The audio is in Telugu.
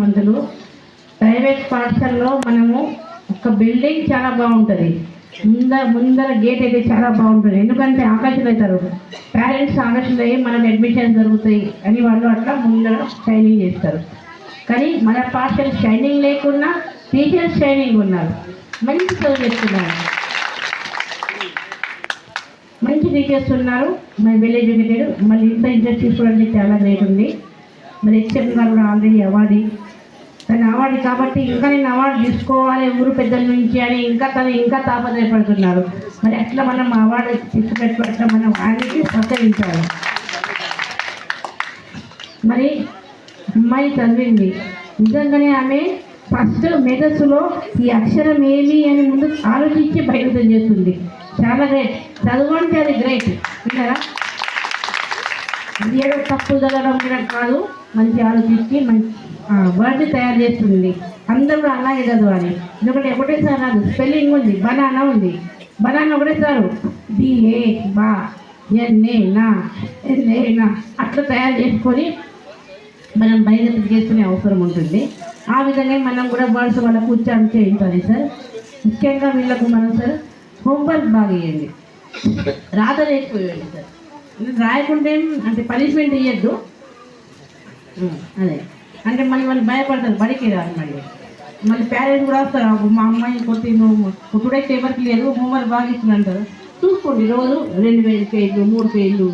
వంతులు ప్రైవేట్ పాఠశాలలో మనము ఒక బిల్డింగ్ చాలా బాగుంటుంది. ముందర ముందర గేట్ అయితే చాలా బాగుంటుంది. ఎందుకంటే ఆకర్షణ అవుతారు పేరెంట్స్ ఆకర్షణ అయ్యి మనకు అడ్మిషన్ జరుగుతాయి అని వాళ్ళు అట్లా ముందర షైనింగ్ చేస్తారు. కానీ మన పాఠశాల షైనింగ్ లేకున్నా టీచర్స్ షైనింగ్ ఉన్నారు. మంచి చదువు చేస్తున్నారు మంచి టీచర్స్ ఉన్నారు మరి వెల్ మళ్ళీ ఇంత ఇంట్రెస్ట్ తీసుకోవడానికి చాలా గ్రేట్ ఉంది. మరి హెచ్ఎం గారు కూడా ఆల్రెడీ అవార్డు తన అవార్డు కాబట్టి ఇంకా నేను అవార్డు తీసుకోవాలి ఊరు పెద్దల నుంచి అని ఇంకా తను ఇంకా తాపత్రయపడుతున్నారు మరి అట్లా మనం అవార్డు తీసుకున్నట్టు మనం ఆయనకి ప్రోత్సహించాలి. మరి అమ్మాయి చదివింది. నిజంగానే ఆమె ఫస్ట్ మేధస్సులో ఈ అక్షరం ఏమి అని ముందు ఆలోచించి బయటకు చేస్తుంది. చాలా గ్రేట్ చదవంటే అది గ్రేట్ విన్నారా? ఏదో తప్పు చదవడం కూడా కాదు. మంచి ఆలోచించి మంచి వర్డ్ తయారు చేస్తుంది. అందరూ అలాగే చదవాలి. ఎందుకంటే ఒకటేసారి రాదు. స్పెల్లింగ్ ఉంది. బనానా ఉంది. బనానా ఒకటేసారు. బిఏ బా ఎన్ఏ నా నా అట్లా తయారు చేసుకొని మనం బయట చేసుకునే అవసరం ఉంటుంది. ఆ విధంగా మనం కూడా వర్డ్స్ వాళ్ళ కూర్చొని చేయించాలి సార్ ముఖ్యంగా వీళ్ళకు మనం సార్ హోంవర్క్ బాగా ఇవ్వండి రాత లేకపోయండి సార్. రాయకుంటే అంటే పనిష్మెంట్ ఇవ్వద్దు అదే. అంటే మళ్ళీ వాళ్ళు భయపడతారు బడికి రాదు మళ్ళీ. మళ్ళీ పేరెంట్స్ కూడా వస్తారు మా అమ్మాయి కొట్టి నువ్వు కొట్టుడైతే ఎవరికి లేదు హోంవర్క్ బాగా ఇచ్చిన అంటారు చూసుకోండి రోజు రెండు వేలు పేజీలు మూడు పేజీలు.